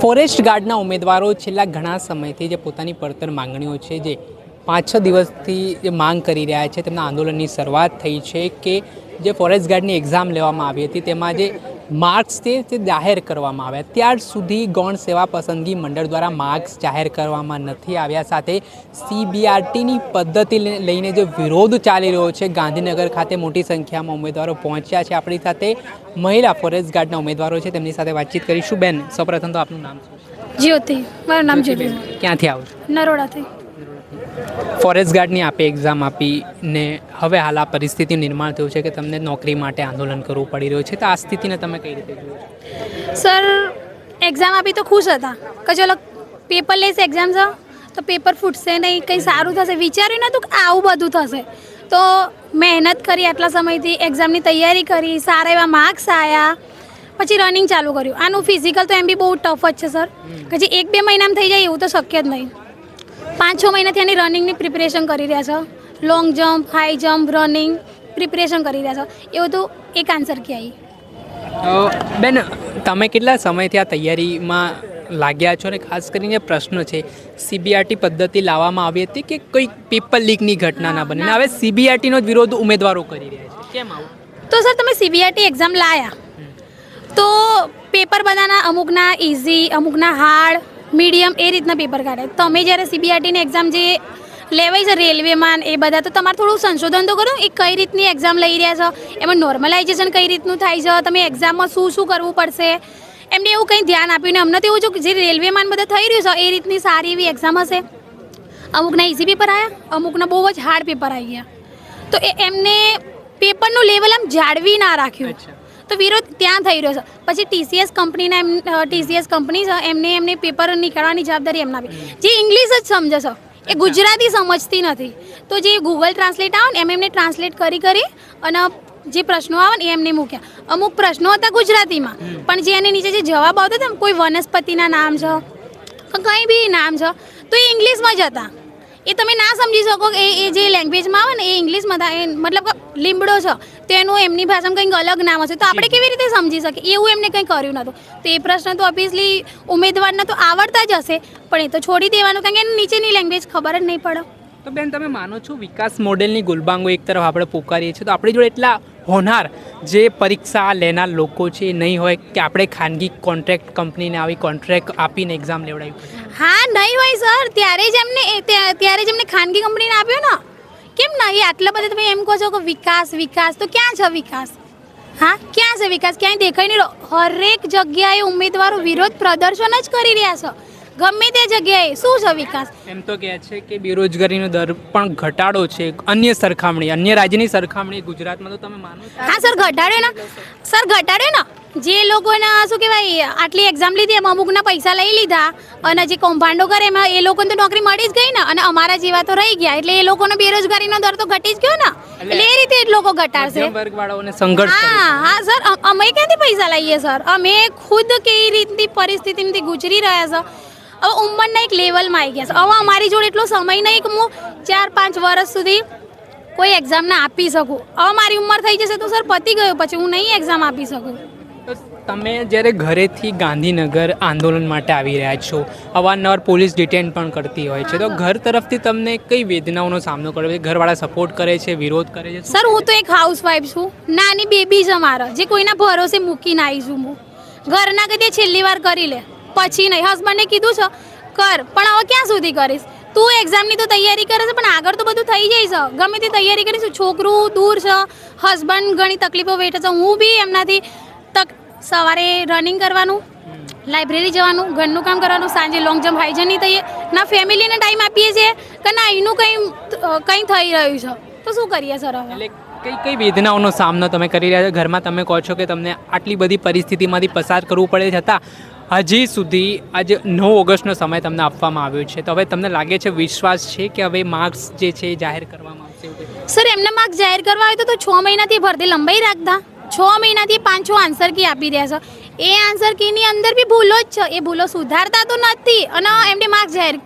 Forest ગાર્ડના ઉમેદવારો છેલ્લા ઘણા સમયથી જે પોતાની પડતર માંગણીઓ છે, જે પાંચ છ દિવસથી જે માંગ કરી રહ્યા છે, તેમના આંદોલનની શરૂઆત થઈ છે કે જે ફોરેસ્ટ ગાર્ડની એક્ઝામ લેવામાં આવી હતી, તેમાં જે માર્ક્સ તે જાહેર કરવામાં આવ્યા ત્યાર સુધી ગૌણ સેવા પસંદગી મંડળ દ્વારા માર્ક્સ જાહેર કરવામાં નથી આવ્યા સાથે સીબીઆરટીની પદ્ધતિ લઈને જે વિરોધ ચાલી રહ્યો છે ગાંધીનગર ખાતે મોટી સંખ્યામાં ઉમેદવારો પહોંચ્યા છે. આપણી સાથે મહિલા ફોરેસ્ટ ગાર્ડના ઉમેદવારો છે. તેમની સાથે વાતચીત કરીશું. બેન સૌપ્રથમ તો આપનું નામ છે? જ્યોતિ. મારું નામ જ્યોતિ ક્યાંથી આવો છો? નરોડાથી. ફોરેસ્ટ ગાર્ડની આપે એક્ઝામ આપીને હવે હાલ આ પરિસ્થિતિ નિર્માણ થયું છે કે તમને નોકરી માટે આંદોલન કરવું પડી રહ્યું છે. તો આ સ્થિતિને તમે કઈ રીતે જુઓ સર એક્ઝામ આપી તો ખુશ હતા. કે ચલો પેપરલેસ એક્ઝામ છે તો પેપર ફૂટશે નહીં કંઈ સારું થશે? વિચાર્યું નહોતું કે આવું બધું થશે. તો મહેનત કરી આટલા સમયથી એક્ઝામની તૈયારી કરી સારા એવા માર્ક્સ આવ્યા પછી રનિંગ ચાલુ કર્યું. આનું ફિઝિકલ તો એમ બી બહુ ટફ જ છે સર. કે જે એક બે મહિનામાં થઈ જાય એવું તો શક્ય જ નહીં. પાંચ છ મહિનાથી એની રનિંગની પ્રિપરેશન કરી રહ્યા છો. Long jump high jump running preparation કરી રહ્યા છો. એવું તો એક આન્સર કે બેન તમે કેટલા સમયથી આ તૈયારીમાં લાગ્યા છો ને ખાસ કરીને પ્રશ્ન છે સીબીઆરટી પદ્ધતિ લાવવામાં આવી હતી કે કોઈ પેપર લીકની ઘટના ના બને? હવે સીબીઆરટીનો જ વિરોધ ઉમેદવારો કરી રહ્યા છે. કેમ આવું? તો સર તમે સીબીઆરટી એક્ઝામ લાયા. તો પેપર બધાના અમુકના ઇઝી અમુકના હાર્ડ મીડિયમ એ રીતના પેપર કાઢે. તમે જ્યારે સીબીઆરટીની એક્ઝામ જે લેવાય છે રેલવેમાં એ બધા, તો તમારે થોડું સંશોધન તો કરો, એ કઈ રીતની એક્ઝામ લઈ રહ્યા છો, એમાં નોર્મલાઇઝેશન કઈ રીતનું થાય છે, તમે એક્ઝામમાં શું શું કરવું પડશે? એમને એવું કંઈ ધ્યાન આપ્યું ને અમને તો એવું જો જે રેલવેમાં બધા થઈ રહ્યું છે, એ રીતની સારી એવી એક્ઝામ હશે. અમુકના ઇઝી પેપર આવ્યા અમુકના બહુ જ હાર્ડ પેપર આવી ગયા. તો એ એમને પેપરનું લેવલ આમ જાળવી ના રાખ્યું. તો વિરોધ ત્યાં થઈ રહ્યો છે. પછી ટીસીએસ કંપનીના એમ ટીસીએસ કંપની છે એમને એમને પેપર નીકળવાની જવાબદારી એમના જે ઇંગ્લિશ જ સમજે છે એ ગુજરાતી સમજતી નથી. તો જે ગૂગલ ટ્રાન્સલેટ આવે ને એમ એમને ટ્રાન્સલેટ કરી કરી અને જે પ્રશ્નો આવે ને એ એમને મૂક્યા. અમુક પ્રશ્નો હતા ગુજરાતીમાં પણ જે એની નીચે જે જવાબ આવતો હતા કોઈ વનસ્પતિના નામ છે કંઈ બી નામ છે તો એ ઇંગ્લિશમાં જ હતા. એ તમે ના સમજી શકો કે એ જે લેંગ્વેજમાં આવે ને એ ઇંગ્લિશમાં થાય. મતલબ લીમડો છે તો એનું એમની ભાષામાં કંઈક અલગ નામ હશે. તો આપણે કેવી રીતે સમજી શકીએ? એવું એમને કંઈ કર્યું નહોતું. તો એ પ્રશ્ન તો ઓબ્વિયસલી ઉમેદવારને તો આવડતા જ હશે પણ એ તો છોડી દેવાનું કારણ કે એને નીચેની લેંગ્વેજ ખબર જ નહીં પડે. તો બેન, તમે માનો છો વિકાસ મોડેલની ગુલબાંગો એક તરફ આપણે પોકારીએ છીએ? તો આપણી જોડે એટલા હોનાર જે પરીક્ષા લેનાર લોકો છે નહીં હોય કે આપણે ખાનગી કોન્ટ્રાક્ટ કંપનીને આવી કોન્ટ્રાક્ટ આપીને એક્ઝામ લેવડાવી હા, નહીં હોય સર ત્યારે જ એમને ત્યારે જ એમને ખાનગી કંપનીને આપ્યો ને. કેમ નહીં આટલા બધા તમે એમ કહો છો કે વિકાસ વિકાસ. તો ક્યાં છે વિકાસ? હા, ક્યાં છે વિકાસ? ક્યાંય દેખાય નહીં. હરેક જગ્યાએ ઉમેદવારો વિરોધ પ્રદર્શન જ કરી રહ્યા છે. ગમે તે જગ્યાએ. શું છે વિકાસ? એમ તો કહે છે કે બેરોજગારીનો દર પણ ઘટાડો છે. અન્ય સરખામણી અન્ય રાજ્યની સરખામણી ગુજરાતમાં તો તમે માનો હા સર ઘટાડે ને. સર ઘટાડે ને. જે લોકોના શું કહેવાય આટલી એક્ઝામ લીધી એમાં અમુકના પૈસા લઈ લીધા અને જે કૌભાંડો કરે એમાં એ લોકોને તો નોકરી મળી જ ગઈ ને. અને અમારા જેવા તો રહી ગયા. એટલે એ લોકોનો બેરોજગારીનો દર તો ઘટી જ ગયો ને. એટલે એ રીતે એ લોકો ઘટાડશે. વર્ગવાળાઓને સંઘર્ષ હા હા સર અમે ક્યાંથી પૈસા લઈએ સર? અમે ખુદ કેવી રીતની પરિસ્થિતિમાંથી ગુજરી રહ્યા છે? હવે ઉંમરના એક લેવલમાં આવી ગયા છે. હવે અમારી જોડે એટલો સમય નહીં કે હું ચાર પાંચ વર્ષ સુધી કોઈ એક્ઝામ ના આપી શકું. હવે મારી ઉંમર થઈ જશે તો સર પતી ગયો પછી હું નહીં એક્ઝામ આપી શકું. તમે જ્યારે ઘરેથી ગાંધીનગર આંદોલન માટે આવી રહ્યા છો અવારનવાર પોલીસ ડિટેન પણ કરતી હોય છે તો ઘર તરફથી તમને કઈ વેદનાઓનો સામનો કરવો છે ઘરવાળા સપોર્ટ કરે છે વિરોધ કરે છે? સર હું તો એક હાઉસવાઈફ છું. નાની બેબી છે મારા. જે કોઈના ભરોસે મૂકીને આવી છું હું. ઘરના કદી છેલ્લી વાર કરી લે. પછી નહીં. હસબન્ડને કીધું છે, કર, પણ હવે ક્યાં સુધી કરીશ? તું એક્ઝામની તો તૈયારી કરે છે, પણ આગળ તો બધું થઈ જાય છે. ગમે તે તૈયારી કરીશું છોકરું દૂર છે હસબન્ડ ઘણી તકલીફો વેઠે છે. હું બી એમનાથી તક, સવારે રનિંગ કરવાનું લાઇબ્રેરી જવાનું, ઘરનું કામ કરવાનું, સાંજે લોંગ જમ્પ હાઈ જમ્પ થઈએ ના ફેમિલીને ટાઈમ આપીએ છીએ કે ના, એનું કંઈ કંઈ થઈ રહ્યું છે. તો શું કરીએ, સર, હવે? કઈ કઈ વેદનાઓનો સામનો તમે કરી રહ્યા છો? ઘરમાં તમે કહો છો કે તમને આટલી બધી પરિસ્થિતિમાંથી પસાર કરવું પડે છતાં હજી સુધી આજે નવ ઓગસ્ટનો સમય તમને આપવામાં આવ્યો છે. તો હવે તમને લાગે છે વિશ્વાસ છે કે હવે માર્ક્સ જે છે એ જાહેર કરવામાં આવશે સર, એમને માર્ક્સ જાહેર કરવા આવે તો છ મહિનાથી ભરતી લંબાઈ રાખતા. છ મહિનાથી પાંચ છ આન્સર કી આપી રહ્યા છે. એ આન્સર કીની અંદર બી ભૂલો જ છે. એ ભૂલો સુધારતા તો નથી. અને એમને માર્ક જાહેર,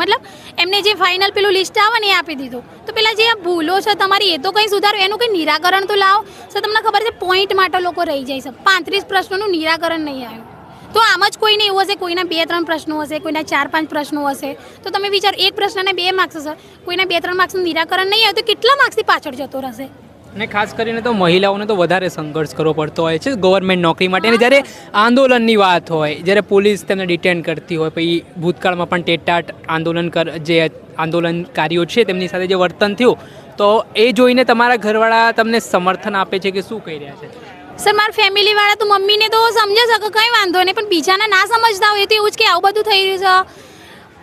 મતલબ એમને જે ફાઇનલ પેલું લિસ્ટ આવે ને એ આપી દીધું. તો પેલા જે ભૂલો છે તમારી, એ તો કંઈ સુધારો? એનું કંઈ નિરાકરણ તો લાવો. સર તમને ખબર છે પોઈન્ટ માટે લોકો રહી જાય છે. પાંત્રીસ પ્રશ્નોનું નિરાકરણ નહીં આવ્યું. તો આમ જ કોઈને એવું હશે, કોઈના બે ત્રણ પ્રશ્નો હશે, કોઈના ચાર પાંચ પ્રશ્નો હશે. તો તમે વિચાર, એક પ્રશ્નને બે માર્ક્સ હશે. કોઈના બે ત્રણ માર્ક્સનું નિરાકરણ નહીં આવે તો કેટલા માર્ક્સથી પાછળ જતો રહેશે? અને ખાસ કરીને તો મહિલાઓને તો વધારે સંઘર્ષ કરવો પડતો હોય છે ગવર્મેન્ટ નોકરી માટે. અને જ્યારે આંદોલનની વાત હોય, જ્યારે પોલીસ તેમને ડિટેન કરતી હોય, પછી ભૂતકાળમાં પણ ટેટાટ આંદોલન કર, જે આંદોલનકારીઓ છે તેમની સાથે જે વર્તન થયું, તો એ જોઈને તમારા ઘરવાળા તમને સમર્થન આપે છે કે શું કહી રહ્યા છે? સર મારા ફેમિલી વાળા તો મમ્મીને તો સમજે છે કે કંઈ વાંધો નહીં, પણ બીજાને ના સમજતા હોય તો એવું જ કે આવું બધું થઈ રહ્યું છે.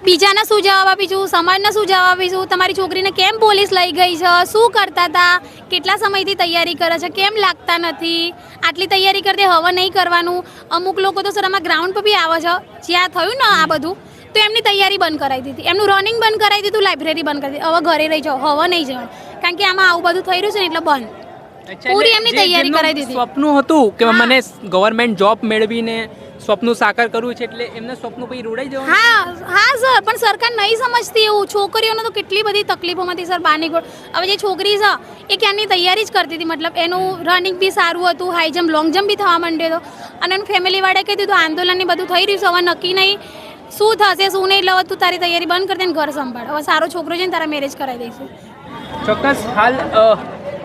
બીજાને શું જવાબ આપીશું? સમાજને શું જવાબ આપીશું? તમારી છોકરીને કેમ પોલીસ લઈ ગઈ છે? શું કરતા હતા? કેટલા સમયથી તૈયારી કરે છે? કેમ લાગતા નથી? આટલી તૈયારી કરતી હવે નહીં કરવાનું. અમુક લોકો તો સર આમાં ગ્રાઉન્ડ પર બી આવે છે. જ્યાં થયું ને આ બધું તો એમની તૈયારી બંધ કરાવી દીધી. એમનું રનિંગ બંધ કરાવી દીધું લાઇબ્રેરી બંધ કરી દીધી. હવે ઘરે રહી જાઓ હવે નહીં જવાનું કારણ કે આમાં આવું બધું થઈ રહ્યું છે ને એટલે બંધ. પૂરી એમની તૈયારી કરાવી દીધી. સ્વપ્ન હતું કે મને ગવર્મેન્ટ જોબ મેળવીને સ્વપ્ન સાકાર કરવું છે એટલે એમને સ્વપ્ન પછી રોડાઈ જવાનું? હા હા સર. પણ સરકાર નહીં સમજતી એવું. છોકરીઓને તો કેટલી બધી તકલીફોમાંથી સર બહાર નીકળ. હવે જે છોકરી છે એ ક્યાંની તૈયારી જ કરતી હતી? મતલબ એનું રનિંગ બી સારું હતું હાઈ જમ્પ લોંગ જમ્પ બી થવા માંડ્યો હતો. અને એનું ફેમિલીવાળાએ કહી દીધું આંદોલન ને બધું થઈ રહ્યું છે હવે નક્કી નહીં. શું થશે શું નહીં? એટલે તું તારી તૈયારી બંધ કરી દે ને ઘર સંભાળ. હવે સારો છોકરો છે ને તારા મેરેજ કરાવી દઈશું. ચોક્કસ. હાલ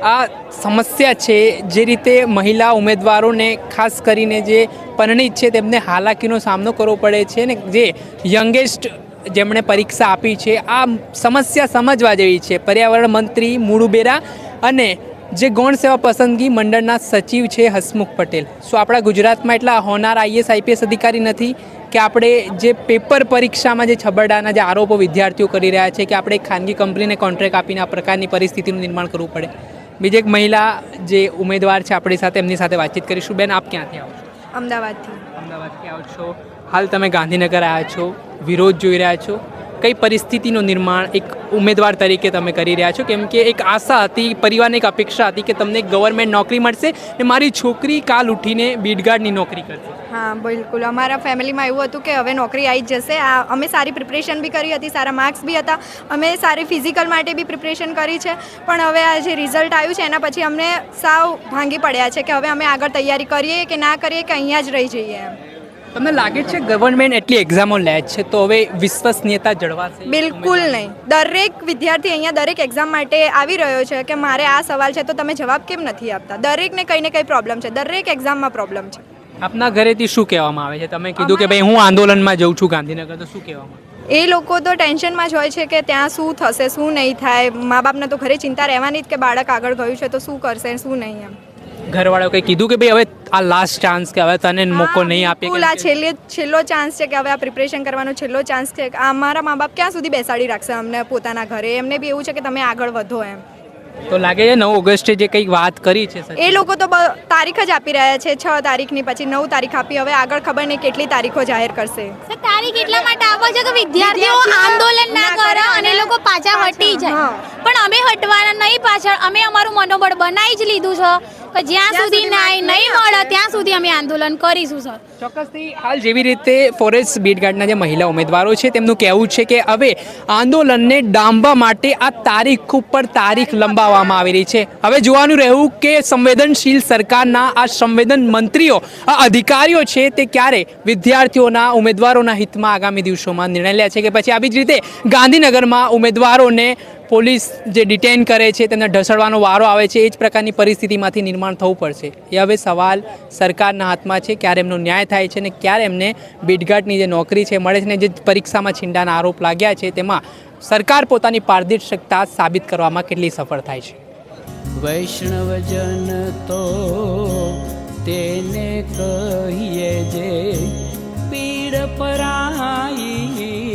આ સમસ્યા છે જે રીતે મહિલા ઉમેદવારોને ખાસ કરીને જે પરિણીત છે તેમને હાલાકીનો સામનો કરવો પડે છે ને જે યંગેસ્ટ જેમણે પરીક્ષા આપી છે, આ સમસ્યા સમજવા જેવી છે. પર્યાવરણ મંત્રી મુળુબેરા અને જે ગૌણ સેવા પસંદગી મંડળના સચિવ છે હસમુખ પટેલ. શું આપણા ગુજરાતમાં એટલા હોનાર આઈએસ, આઈપીએસ અધિકારી નથી કે આપણે જે પેપર પરીક્ષામાં જે છબરડાના જે આરોપો વિદ્યાર્થીઓ કરી રહ્યા છે કે આપણે ખાનગી કંપનીને કોન્ટ્રાક્ટ આપીને આ પ્રકારની પરિસ્થિતિનું નિર્માણ કરવું પડે. બીજી એક મહિલા જે ઉમેદવાર છે આપણી સાથે એમની સાથે વાતચીત કરીશું. બેન આપ ક્યાંથી આવો છો? અમદાવાદથી. અમદાવાદથી આવો છો. હાલ તમે ગાંધીનગર આવ્યા છો વિરોધ જોઈ રહ્યા છો. કઈ પરિસ્થિતિનું નિર્માણ એક ઉમેદવાર તરીકે તમે કરી રહ્યા છો? કેમ કે એક આશા હતી, પરિવારને એક અપેક્ષા હતી કે તમને ગવર્મેન્ટ નોકરી મળશે ને મારી છોકરી કાલ ઉઠીને બીડગાર્ડની નોકરી કરશે. હા, બિલકુલ. અમારા ફેમિલીમાં એવું હતું કે હવે નોકરી આવી જશે. આ અમે સારી પ્રિપરેશન બી કરી હતી, સારા માર્ક્સ બી હતા. અમે સારી ફિઝિકલ માટે બી પ્રિપરેશન કરી છે. પણ હવે આ જે રિઝલ્ટ આવ્યું છે, એના પછી અમને સાવ ભાંગી પડ્યા છે કે હવે અમે આગળ તૈયારી કરીએ કે ના કરીએ કે અહીંયા જ રહી જઈએ એમ. તમને લાગે છે ગવર્મેન્ટ એટલી એક્ઝામો લે છે તો હવે વિશ્વસનીયતા જળવાશે? બિલકુલ નહીં. દરેક વિદ્યાર્થી અહીંયા દરેક એક્ઝામ માટે આવી રહ્યો છે કે મારે આ સવાલ છે તો તમે જવાબ કેમ નથી આપતા? દરેકને કંઈ ને કંઈ પ્રોબ્લેમ છે. દરેક એક્ઝામમાં પ્રોબ્લેમ છે. આપના ઘરેથી શું કહેવામાં આવે છે? તમે કીધું કે ભાઈ હું આંદોલનમાં જઉં છું ગાંધીનગર તો શું કહેવામાં એ લોકો તો ટેન્શનમાં જ હોય છે કે ત્યાં શું થશે શું નહીં થાય. મા બાપને તો ઘરે ચિંતા રહેવાની જ કે બાળક આગળ ગયું છે તો શું કરશે શું નહીં એમ. ઘરવાળાઓ કંઈ કીધું કે ભાઈ હવે આ લાસ્ટ ચાન્સ કે હવે તને મોકો નહીં આપે આ છેલ્લે છેલ્લો ચાન્સ છે કે હવે આ પ્રિપરેશન કરવાનો છેલ્લો ચાન્સ છે. આ અમારા મા બાપ ક્યાં સુધી બેસાડી રાખશે અમને પોતાના ઘરે? એમને બી એવું છે કે તમે આગળ વધો એમ. તો લાગે છે નવ ઓગસ્ટે જે કંઈક વાત કરી છે એ લોકો તો બ- તારીખ જ આપી રહ્યા છે છ તારીખની પછી નવ તારીખ આપી. હવે આગળ ખબર નહીં કેટલી તારીખો જાહેર કરશે. તારીખ એટલા માટે આપો છે કે વિદ્યાર્થીઓ આંદોલન ના કરે અને લોકો પાછા હટી જાય. પણ અમે હટવાના નહીં પાછળ. અમે અમારું મનોબળ બનાવી જ લીધું છે. કે જ્યાં સુધી ન્યાય નહીં નહીં મળે ત્યાં સુધી અમે આંદોલન કરીશું સર. ચોક્કસથી હાલ જેવી રીતે ફોરેસ્ટ બીટગાર્ડના જે મહિલા ઉમેદવારો છે તેમનું કહેવું છે કે હવે આંદોલનને ડામવા માટે આ તારીખ ઉપર તારીખ લંબાવવામાં આવી રહી છે. હવે જોવાનું રહ્યું કે સંવેદનશીલ સરકારના આ સંવેદન મંત્રીઓ આ અધિકારીઓ છે તે ક્યારે વિદ્યાર્થીઓના ઉમેદવારોના હિતમાં આગામી દિવસોમાં નિર્ણય લે છે કે પછી આવી જ રીતે ગાંધીનગરમાં ઉમેદવારોને પોલીસ જે ડિટેન કરે છે તેને ઢસડવાનો વારો આવે છે, એ જ પ્રકારની પરિસ્થિતિમાંથી નિર્માણ થવું પડશે. એ હવે સવાલ સરકારના હાથમાં છે, ક્યારે એમનો ન્યાય થાય છે ને ક્યારે એમને બીટગાટની જે નોકરી છે, મળે છે ને જે પરીક્ષામાં છીંડાના આરોપ લાગ્યા છે, તેમાં સરકાર પોતાની પારદર્શકતા સાબિત કરવામાં કેટલી સફળ થાય છે? વૈષ્ણવજન તો તેને કહીએ જે પીડ પરાઈ